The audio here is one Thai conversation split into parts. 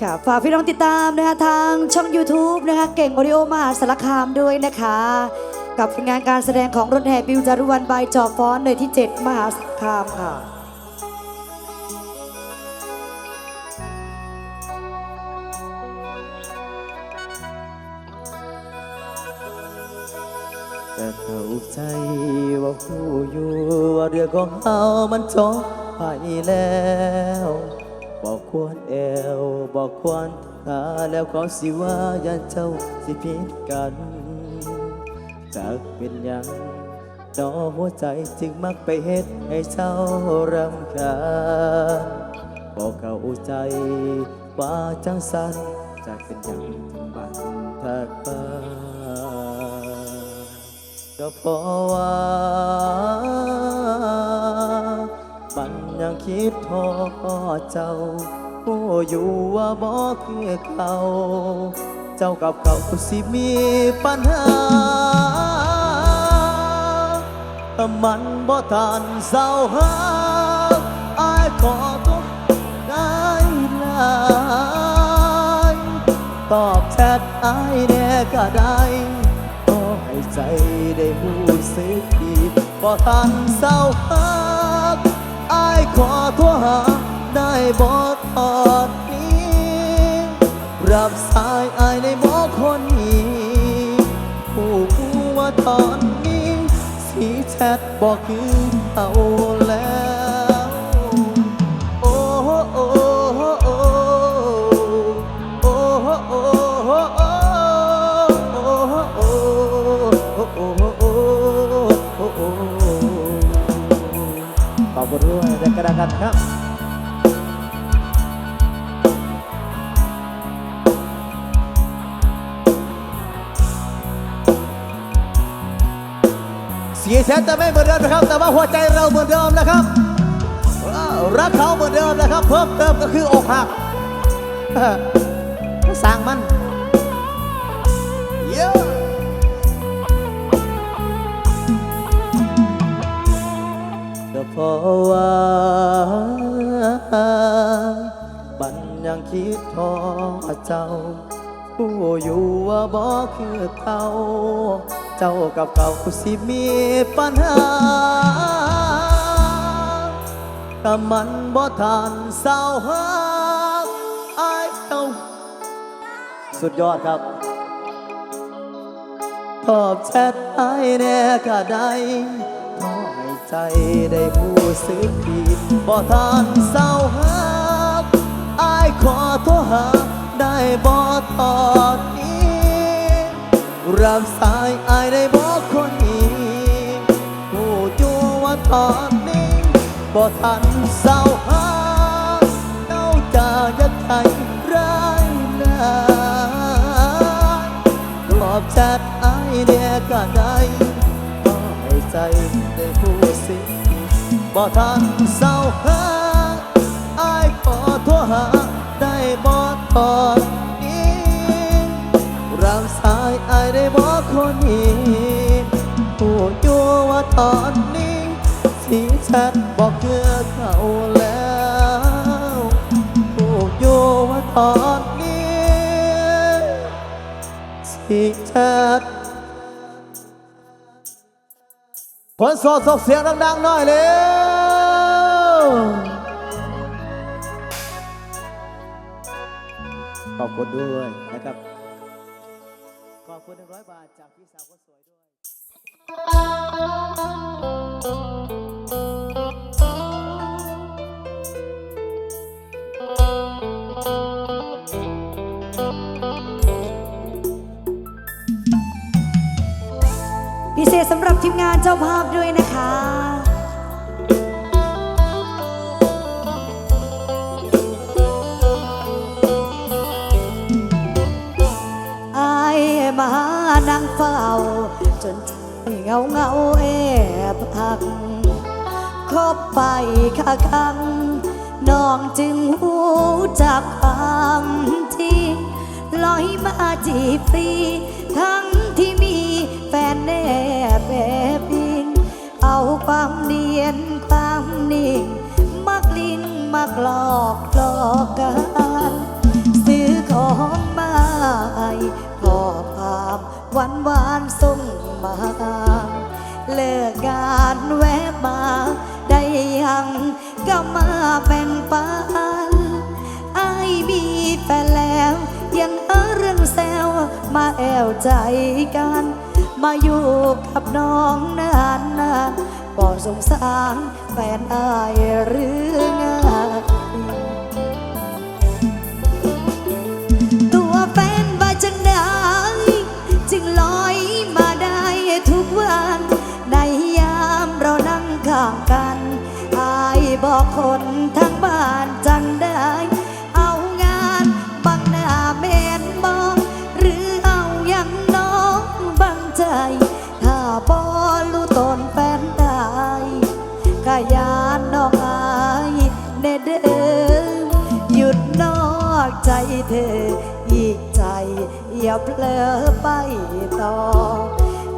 ค่ะฝากพี่น้องติดตามนะคะทางช่อง YouTube นะคะเก่งโอริโอมหาสารคามด้วยนะคะ กับผลงานการแสดงของรถแห่บิวจารุวันบายจอฟ้อนในที่ 7 มหาสารคามค่ะแต่เข้าใจว่าผู้อยู่ว่าเรื่องของเฮามันจบไปแล้ว ควรแอวบอกควรทาแล้วก็สิว่าย่าเจ้าสิผิดกัน จากเป็นยังดอหัวใจจึงมักไปเฮ็ดให้เจ้ารำคาญบอกเข้าใจว่าจังสันจากเป็นยังจึงบันทักบ้าก็เพราะว่า คิดทอเจ้าผู้อยู่ว่าบ่คือเขาเจ้ากับเขาสิมีปัญหามันบ่ทันเศร้าหาอายขอตัวได้ลายตอบแชทอายแน่ก็ได้ขอให้ใจได้หูสึกดีบ่ทันเศร้าหา ขอโทรหาได้บอตอนนี้ รับสายอายในบอคนนี้ผู้ผู้ว่าตอนนี้ สีแชทบอกคือเอา คุณด้วยในกระดากันครับเสียแชทจะไม่เหมือนเดิมนะครับ แต่ว่าหัวใจเราเหมือนเดิมนะครับ รักเขาเหมือนเดิมนะครับ เพิ่มเติมก็คืออกหักสร้างมันเยอะก็เพราะว่า บันยังคิดทอเจ้า ผู้อยู่ว่าบ่คือเขาเจ้ากับเขาสิมีปัญหาแต่มันบ่ทันเศร้าหาอายเจ้าสุดยอดครับตอบแชทไอ้แน่ก็ได้ ใจได้ผู้สึกดีบ่ทันเศร้าหาอายขอโทรหาได้บ่ตอนนี้รับสายอายได้บอกคนนี้ผู้อยู่ว่าตอนนี้บ่ทันเศร้าหาเจ้าจะยักใครร้ายนาตอบแชทอายเนี่ยก็ได้ขอ ใจได้ผู้สิบ่ทันเศร้าหาอายขอโทรหา ได้บ่ตอนนี้รับสายอายได้บอกคนนี้ผู้อยู่ว่าตอนนี้ที่ฉันบอกเพื่อเขาแล้วผู้อยู่ว่าตอนนี้ที่ฉัน คนโสดส่งเสียงดังๆหน่อยเร็วขอบคุณด้วยนะครับ ขอบคุณหนึ่งร้อยบาทจากพี่สาวคนสวยด้วย ศษสำหรับทีมงานเจ้าภาพด้วยนะคะไอายมานั่งเฝ้า จนเงาเงาแอบพักคบไปข้าคังน้องจึงหูจากความจริงลอยมาจีบฟรีทั้งที่มีแฟนแน่ นความนิ่ง มักลิ้นมักหลอกหลอกกัน ซื้อของมาให้พ่อพามหวานหวานส่งมา เลิกงานแวะมา ได้ยังก็มาเป็นปันไอ้มีแฟนแล้วยังเออเรื่องแซวมาแอวใจกัน มาอยู่กับน้องนานนา สงสารแฟนอายหรือไง เลอไปต่อ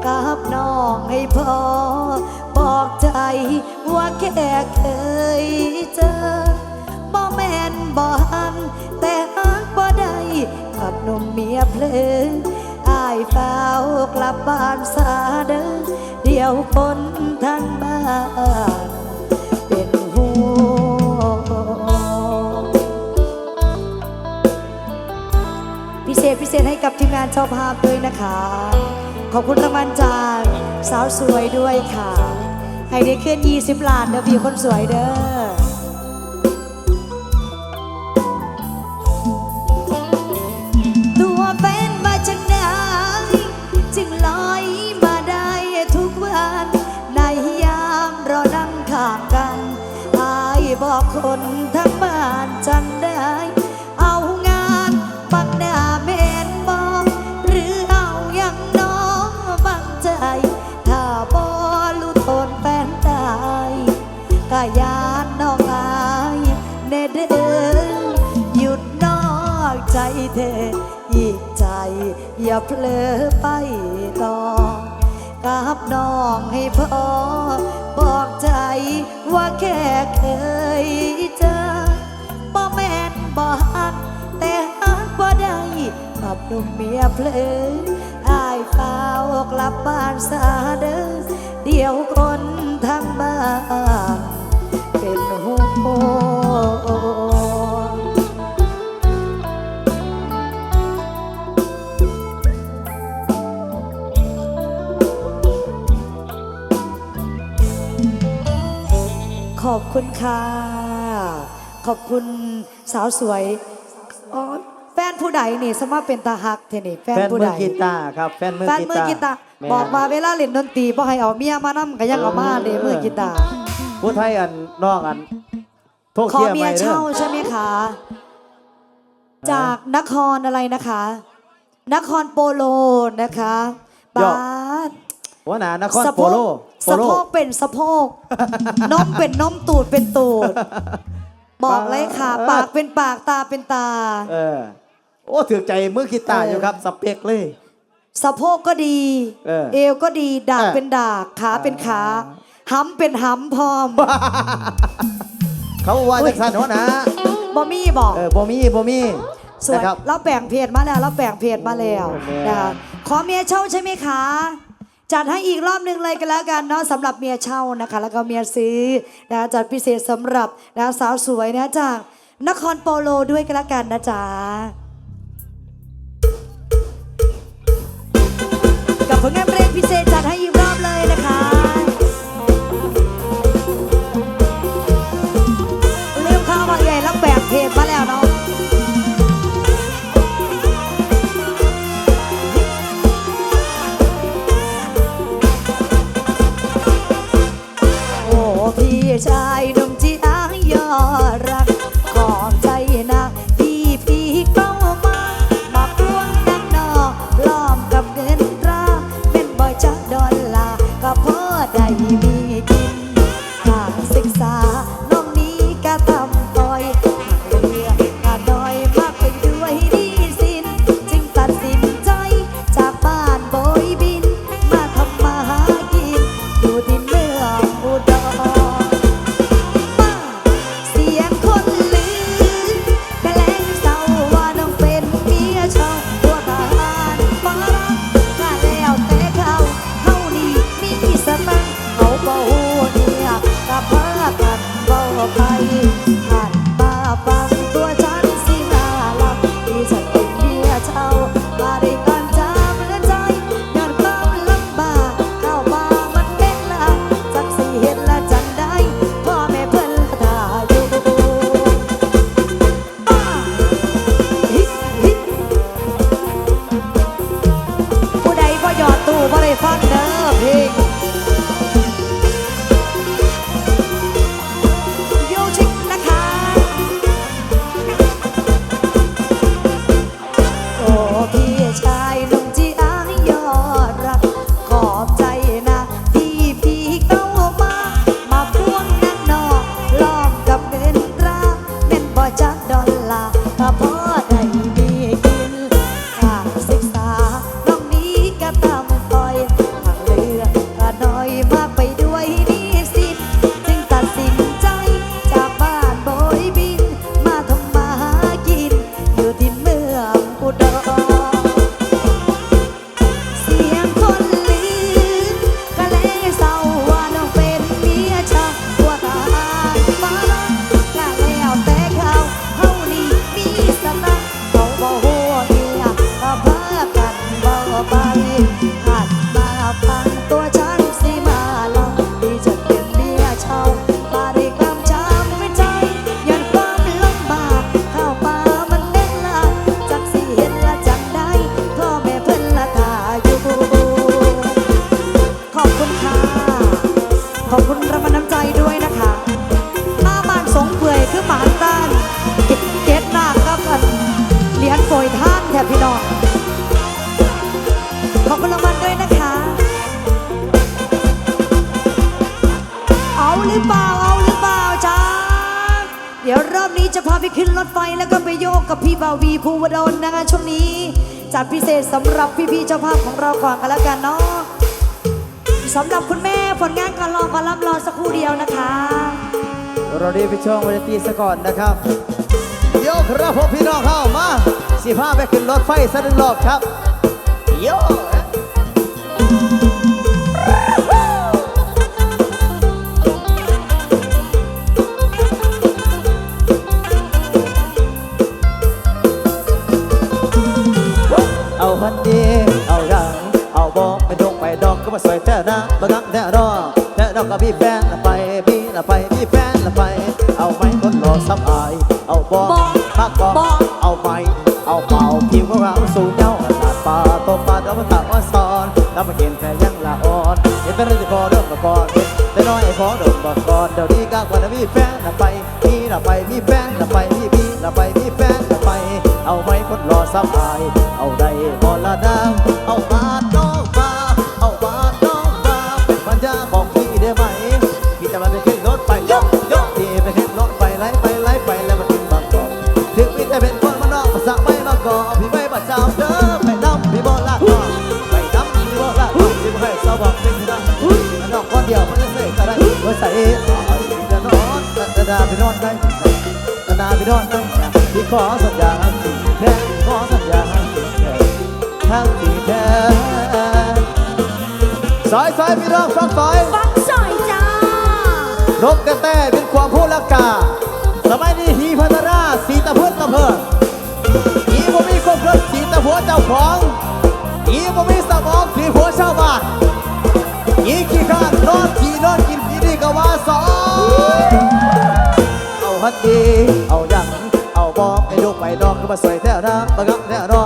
กับน้องให้พอ บอกใจว่าแค่เคยเจอบ่แม่นบ่หันแต่หักบ่ได้กับนมเมียเพลงอายเฝ้ากลับบ้านสาเดินเดี๋ยวคนทั้งบ้าน เจ้าภาพด้วยนะคะ ขอบคุณรางวัลจากสาวสวยด้วยค่ะ ให้ได้ขึ้น20ล้านเด้อพี่คนสวยเด้อตัวเป็นมาจากไหนจึงลอยมาได้ทุ เนเด้อหยุดนอกใจเธออีกใจ อย่าเพลอไปต่อกับน้องให้พอ บอกใจว่าแค่เคยเจอบ่แม่นบ่หักแต่หักบ่ได้กับหนุ่มเมียเพลงอายเฝ้ากลับบ้านสาเด้อเดี๋ยวคนทั้งบ้าน ห่วงขอบคุณค่ะ ขอบคุณสาวสวยอ๋อแฟนผู้ใดนี่สมาเป็นตาฮักเทนี่แฟนแฟนผู้มืใดอกีตาร์ครับแฟนมือแฟนกีมือตาร์กีตาร์แม่บอกมาเวลาเล่นดนตรีบ่ให้เอาเมียมานํก็ยังเอามาเด้มือกีตาร์ผู้ไทยอันนอกอัน โทษขอเชียร์เมีไปยเด้อเช่าใช่ไหมคะ จากนครอะไรนะคะ นครโปโลนะคะบาสหัวหน้านครสะโปโพโลกโปสะโล โพกเป็นสะโพกนมเป็นนมตูดเป็นตูด บอกเลยค่ะเออปากเป็นปากตาเป็นตา เออ โอ้ถือใจมือกีตาร์เออออยู่ครับ สเปกเลย สะโพกก็ดี เออเอวก็ดี ดากเออเป็นดาก ขาเป็นขาอ่หำเป็นหำพร้อม เขาว่าจักสันหัวหน้าบอมี่บอกเออบ่มีบ่มีสวยนะครับ เราแบ่งเพจมาแล้วเราแบ่งเพจมาแล้วโอเคนะคะขอเมียเช่าใช่ไหมคะ จัดให้อีกรอบหนึ่งเลยกันแล้วกันเนาะสำหรับเมียเช่านะคะ แล้วก็เมียซื้อนะจัดพิเศษสำหรับนะสาวสวยนะจากนครโปโลด้วยกันแล้วกันนะจ๊ะกับผลงานเพลงพิเศษจัดให้อีกรอบเลยนะคะ เพจมาแล้วเนาะโอ้พี่ชายหนุ่มที่อ้างยอรักขอบใจนะที่พี่เข้ามามาพวงดังนอกล้อมกับเงินตราเป็นบ่อยจักดอลลาร์ก็พอล ขอบคุณรางวัลด้วยนะคะ เอาหรือเปล่า เอาหรือเปล่าจ้าเดี๋ยวรอบนี้จะพาไปขึ้นรถไฟแล้วก็ไปโยกกับพี่บาวีภูวดลนะคะช่วงนี้จัดพิเศษสำหรับพี่ๆเจ้าภาพของเราก่อนกันแล้วกันเนาะสำหรับคุณแม่ผลงานการลองการรับรอสักครู่เดียวนะคะ เราดีไปช่วงวันตีซะก่อนนะครับเดี๋ยวครับผมพี่น้องเข้ามาสิพาไปขึ้นรถไฟสักหนึ่งรอบครับโยเดองก็มาสวยแท้นะบะกังแท้รอแท้ดอกก็มีแฟนละไปมีละไปมีแฟนละไป เอาไหมคนรอซับอาย เอาบอกบอกพักบอกเอาไหมเอาเป่าผิวของเราสู่เจ้าหลาดป่าต้มปาดอกมะขามอ่อนซอนแล้วมาเห็นแฟนยังละอ่อนเห็นแต่เรื่องพอเดิมมาก่อนเห็นแต่น้อยพอเดิมมาก่อนเดี๋ยวนี้ก้าวกว่านะมีแฟนละไปมีละไปมีแฟนละไปมีมีละไปมีแฟนละไป เอาไหมคนรอซับอาย เอาได้บอละนางเอาบา ใส่เอาพี่จะนอนจะดาพี่นอนได้จะดาพี่นอนได้พี่ขอสัญญาสิ่งแท้ขอสัญญาสิ่งแท้ทั้งสิ่งแท้สายสายพี่น้องฟังสายฟังสอยจ้านกกระแตเป็นความพูดลักกาสมัยนี้ฮีพัฒนาสีตะเพื่อนตะเพื่อนฮีบ่มีความเพื่อนสีตะผัวเจ้าของฮีบ่มีสมองสีผัวชาวบ้านฮีขี้ข้านนอนขี่นอน ก็ว่าสองเอาฮัดดีเอายัง เอาบอกไปดูไปดองก็มาสวยแท้นะบะกังแท้รอ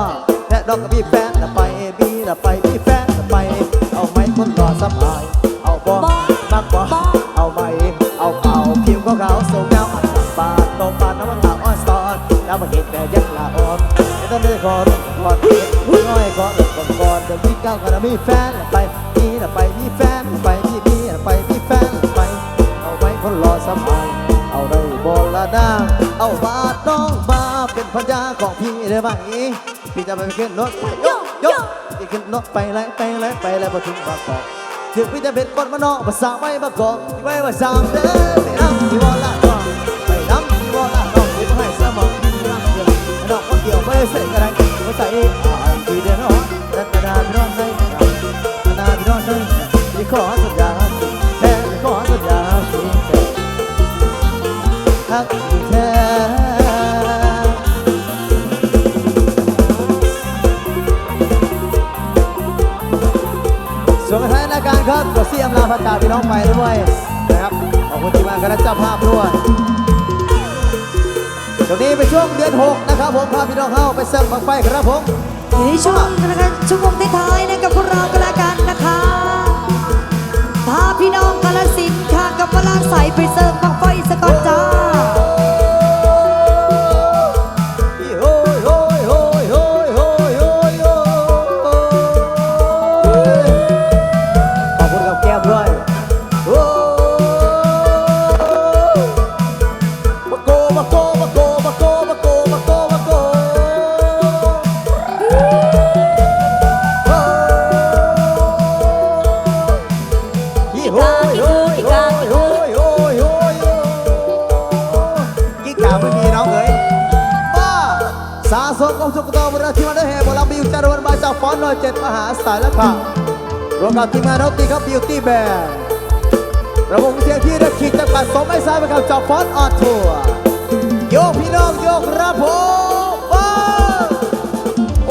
แท้ดอกก็มีแฟนละไปมีละไปมีแฟนละไป เอาไม้คนรอสบาย เอาบอกมักบอกเอาไปเอาเป่าผิวของเราสูงยาวอันบาดตรงบาดน้ำมันตาอ่อนซอนแล้วมาเห็นแต่ยังละอ่อนไม่ต้องเลือกก่อนก่อนน้อยก่อนก่อนก่อนเดี๋ยวพี่ก้าวกันมีแฟนไปนี่ละไป นางเอาบาดน้องมาเป็นพันยาของพี่ได้ไหมพี่จะไปขึ้นรถยกยกพี่ขึ้นรถไปไล่ไปไล่ไปไล่พอถึงบางกอกถึงพี่จะเป็นคนมานอกภาษาไม่มากอนไม่ว่าสามเด้อไปน้ำที่วอลละก่อนไปน้ำที่วอละน้องที่มาให้สมองที่รักเดียวน้องคนเดียวไม่ใส่กระไรไม่ใส่อ่านที่เดียวน้องแต่กระดาษน้องได้กระดาษน้องได้ที่ขอ ครับกดเสียมลาพัดจากพี่น้องไปด้วยนะครับขอบคุณทีมงานคณะเจ้าภาพด้วยช่วงนี้เป็นช่วงเดือน6นะครับผมพาพี่น้องเข้าไปเสิร์ฟบังไฟครับผมอยู่ในช่วงนะคะช่วงท้ายๆนะกับพวกเรากันละกันนะคะพาพี่น้องกาลสินธุ์ค่ะกับพลาใสไปเสิร์ฟ หาสไตและผักรวมกับทีมงานเราตีครับบิวตี้แบนด์ระบบเสียงที่ระคิดจะกปัดสมไอ้ซ้ายไปกับจอบฟอนออทัวร์โยกพี่น้องโยกระโอ้ฮ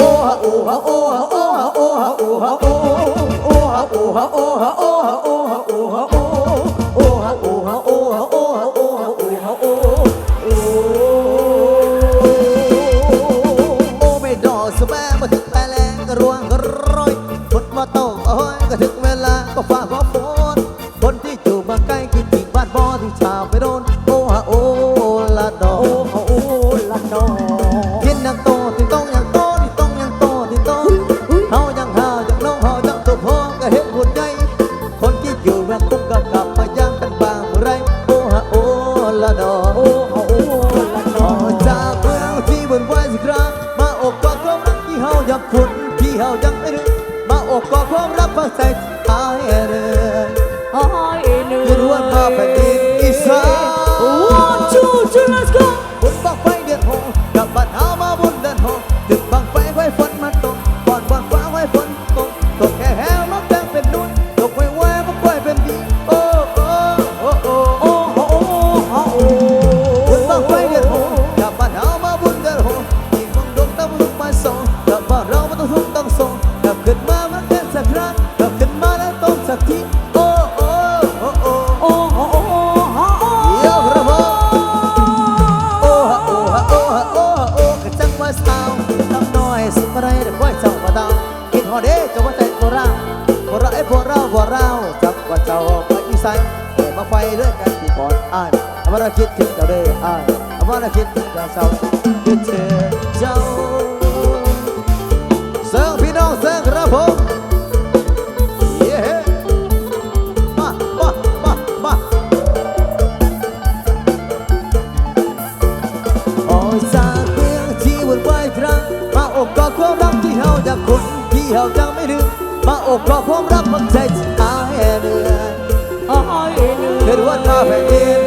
โอ้ฮาโอ้ฮาโอ้ฮาโอ้ฮาโอ้ฮาโอ้ฮาโอ้ฮะโอ้ฮาโอ้ฮาโอ้ฮาโอ้ฮาโอ้ฮาโอ้ฮาโอ้ฮะโอ้ฮาโอ้ฮะ ให้สางเพียงที่วุ่นวายครั้งมาอกกอดความรักที่เฮาอยากคนที่เฮาจะไม่ลืมมาอกกอดความรักควงใจที่อายเหนื่อยอายเหนื่อยเธอรู้ว่าเธอแผ่นดิน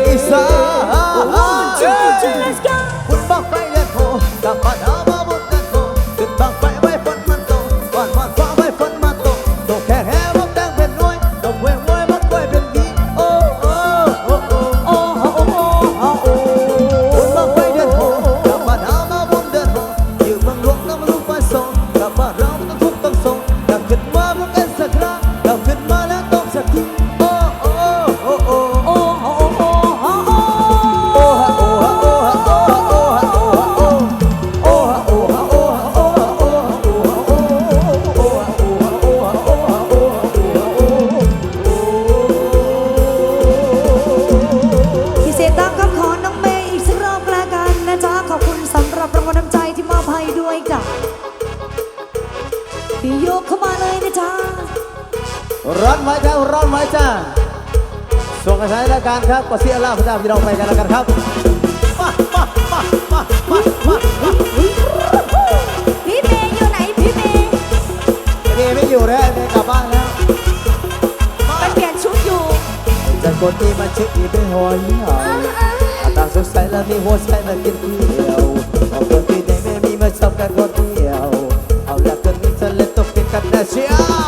ครับก็เสียลาพระเจ้าพี่น้องไปกันแล้วกันครับพี่เมย์อยู่ไหนพี่เมย์เมย์ไม่อยู่แล้วเมย์กลับบ้านแล้วไปเปลี่ยนชุดอยู่จากคนที่มาเช็คอีเป็นหอยอาตาสงสัยแล้วมีหัวใจมากินเที่ยวขอบคนที่ได้ไม่มีมาชอบกันคนเดียวเอาละคนนี้จะเล่นตกเป็นกันนะเชียว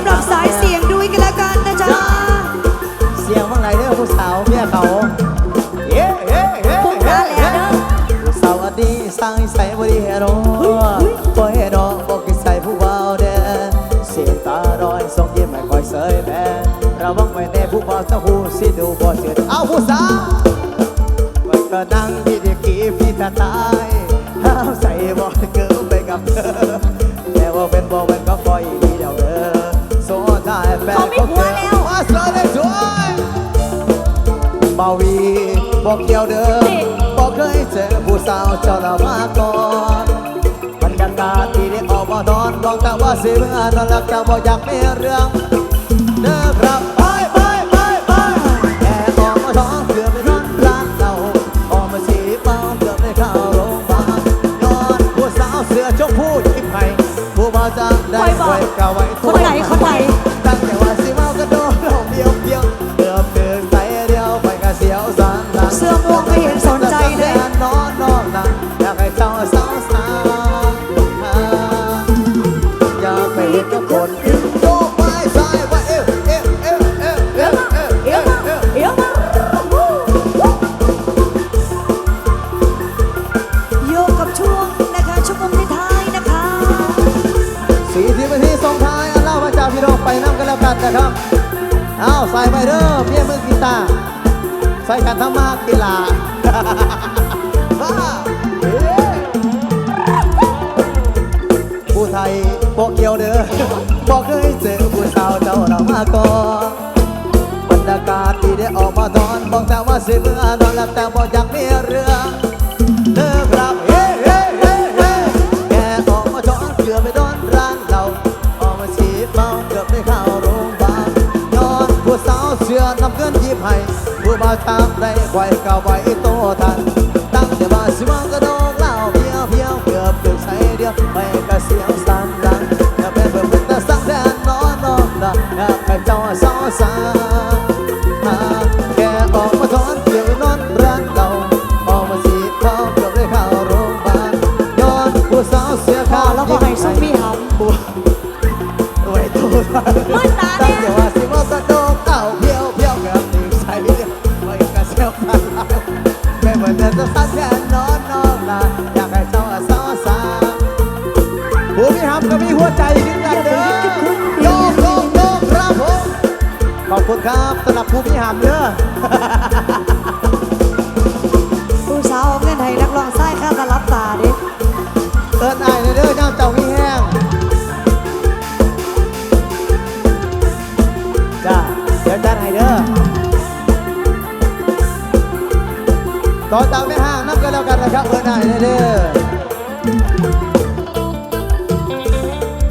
ำหรับสายเสียงด้วยกันแล้วกันนะจ๊ะเสียงบางหลายเด้อผู้สาวเมียเขาเย้เย้เย้พุ่งหาแล้วเด้อผู้สาวอดีสร้างนิสัยบ่ดีแฮโร่บ่เฮ็ดดอกบ่กินใส่ผู้เบาเด้อเสียงตาดอยส่งยิ้มไม่ค่อยเสยแม่ระวังไว้แน่ผู้เบาจะหูสิดูบ่เจิดเอาผู้สาว บอกเกี่ยวเดิมบอกเคยเจอผู้สาวเจ้าละมาก่อนบรรยากาศที่ได้ออกมาดอนบอกแต่ว่าสิเมื่อนอนหลับแต่บอกอยากมีเรื่องเด้อครับ ก่อบรรยากาศที่ได้ออกมาตอนบอกแต่ว่าสิเมื่อนอนหลับแต่บอกอยากมีเรื่องเลิกรับเฮ้เฮ้เฮ้เฮ้แกออกมาช้อนเกือบไปโดนร้านเราออกมาสีเมาเกือบได้เข้าโรงพยาบาลนอนผู้สาวเสื้อนำเงินยิ้มให้ผู้บ่าวทำได้ไวก็ไวโตทันตั้งแต่ว่าสิมากระโดดากให้เจ้าสาวสาแกออกมาถอนเกี่ยวนอนร้านเก่าออกมาสีเมาเกือบได้เข้าโรงพยาบาลย้อนผู้สาวเสียข่าแล้วก็ให้ซุ่มมีหผู้ไว้ตัวทันำมันตา สำหรับผู้มีหับเด้อผู้สาวเอาเงินให้นักร้องไส้ค่าตารับตาดิเอินไอ้ายเด้อเจ้าเจ้ามีแห้งจ้าเดี๋ยวจัดให้เด้อต่อจากไม่ห่างนับกันแล้วกันนะครับเอินไอ้ายเด้อ